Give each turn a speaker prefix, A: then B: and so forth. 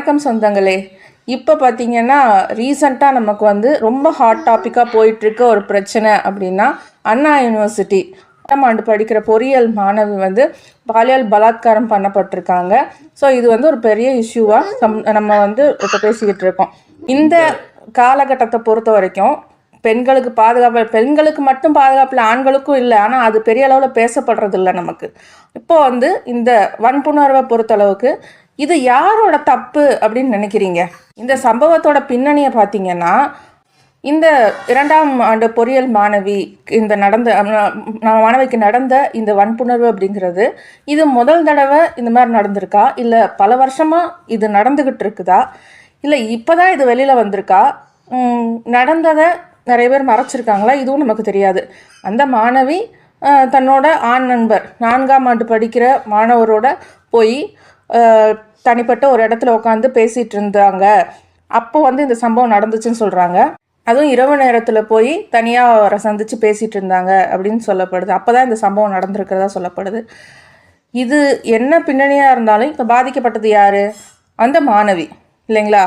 A: வணக்கம் சொந்தங்களே. இப்போ பார்த்தீங்கன்னா ரீசண்டாக நமக்கு வந்து ரொம்ப ஹாட் டாப்பிக்காக போயிட்டுருக்க ஒரு பிரச்சனை அப்படின்னா அண்ணா யூனிவர்சிட்டி பத்தாம் ஆண்டு படிக்கிற பொறியியல் மாணவி வந்து பாலியல் பலாத்காரம் பண்ணப்பட்டிருக்காங்க. ஸோ இது வந்து ஒரு பெரிய இஷ்யூவாக சம் நம்ம வந்து இப்போ பேசிக்கிட்டு இருக்கோம். இந்த காலகட்டத்தை பொறுத்த வரைக்கும் பெண்களுக்கு பாதுகாப்பு பெண்களுக்கு மட்டும் பாதுகாப்பில் ஆண்களுக்கும் இல்லை. ஆனால் அது பெரிய அளவில் பேசப்படுறது இல்லை நமக்கு. இப்போ வந்து இந்த வன்புணர்வை பொறுத்தளவுக்கு இது யாரோட தப்பு அப்படின்னு நினைக்கிறீங்க? இந்த சம்பவத்தோட பின்னணியை பார்த்தீங்கன்னா இந்த இரண்டாம் ஆண்டு பொறியியல் மாணவி இந்த நடந்த மாணவிக்கு நடந்த இந்த வன்புணர்வு அப்படிங்கிறது இது முதல் தடவை இந்த மாதிரி நடந்திருக்கா? இல்லை பல வருஷமாக இது நடந்துக்கிட்டு இருக்குதா? இல்லை இப்போ தான் இது வெளியில் வந்திருக்கா? நடந்ததை நிறைய பேர் மறைச்சிருக்காங்களா? இதுவும் நமக்கு தெரியாது. அந்த மாணவி தன்னோட ஆண் நண்பர் நான்காம் ஆண்டு படிக்கிற மாணவரோட போய் தனிப்பட்ட ஒரு இடத்துல உட்காந்து பேசிகிட்டு இருந்தாங்க. அப்போ வந்து இந்த சம்பவம் நடந்துச்சுன்னு சொல்கிறாங்க அதுவும் இரவு நேரத்தில் போய் தனியாக அவரை சந்தித்து பேசிகிட்டு இருந்தாங்க அப்படின்னு சொல்லப்படுது. அப்போ தான் இந்த சம்பவம் நடந்திருக்கிறதா சொல்லப்படுது. இது என்ன பின்னணியாக இருந்தாலும் இப்போ பாதிக்கப்பட்டது யார்? அந்த மாணவி. இல்லைங்களா?